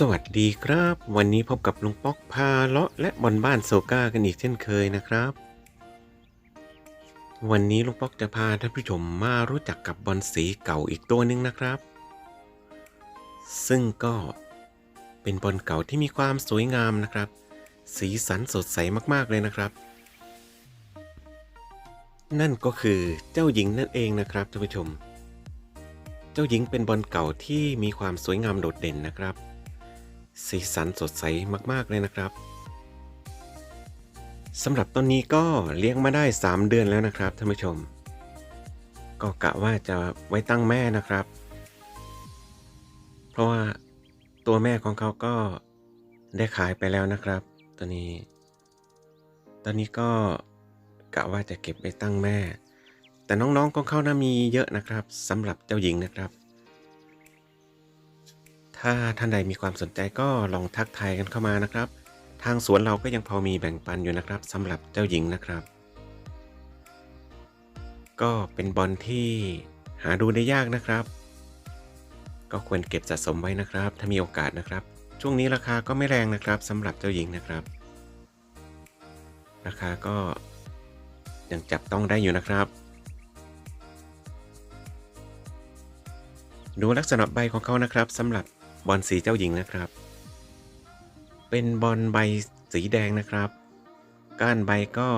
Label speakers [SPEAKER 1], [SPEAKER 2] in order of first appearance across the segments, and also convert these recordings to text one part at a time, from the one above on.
[SPEAKER 1] สวัสดีครับ วันนี้พบกับลุงป๊อกพาเลาะและบอลบ้านโซก้ากันอีกเช่นเคยนะครับ วันนี้ลุงป๊อกจะพาท่านผู้ชมมารู้จักกับบอลสีเก่าอีกตัวหนึ่งนะครับ ซึ่งก็เป็นบอลเก่าที่มีความสวยงามนะครับ สีสันสดใสมากๆเลยนะครับ นั่นก็คือเจ้าหญิงนั่นเองนะครับท่านผู้ชม เจ้าหญิงเป็นบอลเก่าที่มีความสวยงามโดดเด่นนะครับ สีสันสดใสมาก ๆ เลยนะครับสำหรับต้นนี้ก็เลี้ยงมาได้ 3 เดือนแล้วนะครับท่านผู้ชม ก็กะว่าจะไว้ตั้งแม่นะครับ เพราะว่าตัวแม่ของเขาก็ได้ขายไปแล้วนะครับตัวนี้ ตอนนี้ก็กะว่าจะเก็บไว้ตั้งแม่ แต่น้องๆของเขานะมีเยอะนะครับสำหรับเจ้าหญิงนะครับ ถ้าท่านใดมีความสนใจก็ลองทักทายกันเข้ามานะครับ ทางสวนเราก็ยังพอมีแบ่งปันอยู่นะครับสำหรับเจ้าหญิงนะครับ ก็เป็นบอลที่หาดูได้ยากนะครับ ก็ควรเก็บสะสมไว้นะครับ ถ้ามีโอกาสนะครับ ช่วงนี้ราคาก็ไม่แรงนะครับสำหรับเจ้าหญิงนะครับ ราคาก็ยังจับต้องได้อยู่นะครับดูลักษณะใบของเขานะครับสำหรับ บอลสีเจ้าหญิงนะครับ เป็นบอลใบสีแดงนะครับ ก้านใบก็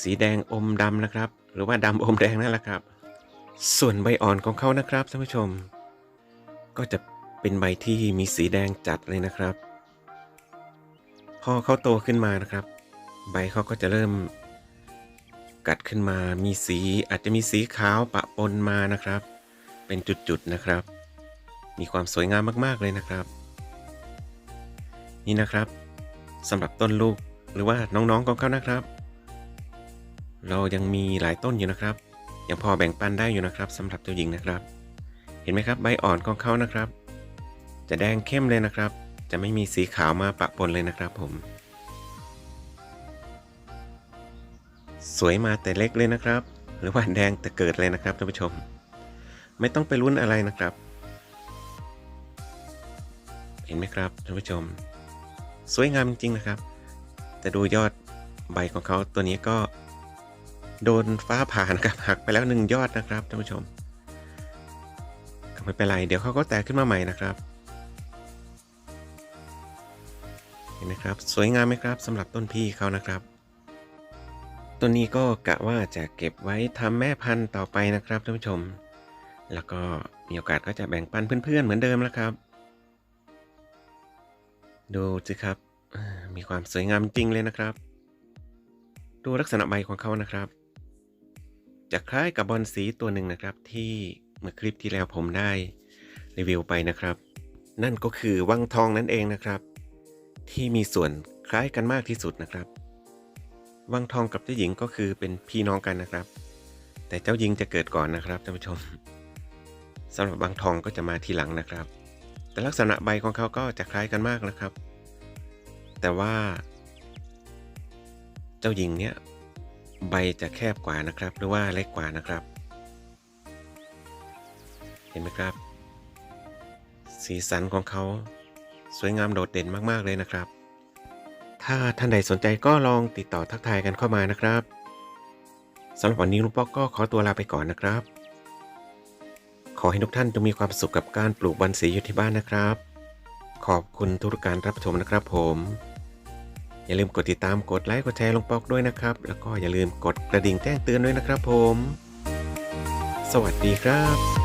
[SPEAKER 1] สีแดงอมดำนะครับ หรือว่าดำอมแดงนั่นแหละครับ ส่วนใบอ่อนของเขานะครับท่านผู้ชม ก็จะเป็นใบที่มีสีแดงจัดเลยนะครับ พอเขาโตขึ้นมานะครับ ใบเขาก็จะเริ่ม กัดขึ้นมามีสีอาจจะมีสีขาวปะปนมานะครับ เป็นจุดๆนะครับ มีความสวยงามมากๆเลยนะครับ นี่นะครับสำหรับต้นลูกหรือว่าน้องๆของเขานะครับ เรายังมีหลายต้นอยู่นะครับ ยังพอแบ่งปันได้อยู่นะครับสำหรับเจ้าหญิงนะครับ เห็นไหมครับใบอ่อนของเขานะครับ จะแดงเข้มเลยนะครับ จะไม่มีสีขาวมาปะปนเลยนะครับผม สวยมาแต่เล็กเลยนะครับ หรือว่าแดงแต่เกิดเลยนะครับท่านผู้ชม ไม่ต้องไปลุ้นอะไรนะครับ เห็นไหมครับท่านผู้ชม สวยงามจริง ๆ นะครับ แต่ดูยอดใบของเขาตัวนี้ก็ โดนฟ้าผ่านะครับหักไปแล้วหนึ่งยอดนะครับท่านผู้ชมก็ไม่เป็นไร เดี๋ยวเขาก็แตกขึ้นมาใหม่นะครับ เห็นไหมครับ สวยงามไหมครับสำหรับต้นพี่เขานะครับต้นนี้ก็กะว่าจะเก็บไว้ทำแม่พันธุ์ต่อไปนะครับท่านผู้ชม แล้วก็มีโอกาสก็จะแบ่งปันเพื่อนๆเหมือนเดิมแล้วครับ ดูสิครับ มีความสวยงามจริงเลยนะครับ ดูลักษณะใบของเขานะครับ จะคล้ายกับบอลสีตัวหนึ่งนะครับ ที่เมื่อคลิปที่แล้วผมได้รีวิวไปนะครับ นั่นก็คือวังทองนั่นเองนะครับ ที่มีส่วนคล้ายกันมากที่สุดนะครับ วังทองกับเจ้าหญิงก็คือเป็นพี่น้องกันนะครับ แต่เจ้าหญิงจะเกิดก่อนนะครับท่านผู้ชมสำหรับวังทองก็จะมาทีหลังนะครับ แต่ลักษณะใบของเขาก็จะคล้ายกันมากนะครับ แต่ว่า เจ้าหญิงเนี่ยใบจะแคบกว่านะครับ หรือว่าเล็กกว่านะครับ เห็นไหมครับ สีสันของเขาสวยงามโดดเด่นมาก ๆ เลยนะครับ ถ้าท่านใดสนใจก็ลองติดต่อทักทายกันเข้ามานะครับสำหรับวันนี้ลุงป๊อกก็ขอตัวลาไปก่อนนะครับ ขอให้ทุกท่านจงมีความสุขกับการปลูกบอนสีอยู่ที่บ้านนะครับ ขอบคุณทุกการรับชมนะครับผม อย่าลืมกดติดตามกดไลค์กดแชร์ลงปอกด้วยนะครับ แล้วก็อย่าลืมกดกระดิ่งแจ้งเตือนด้วยนะครับผม สวัสดีครับ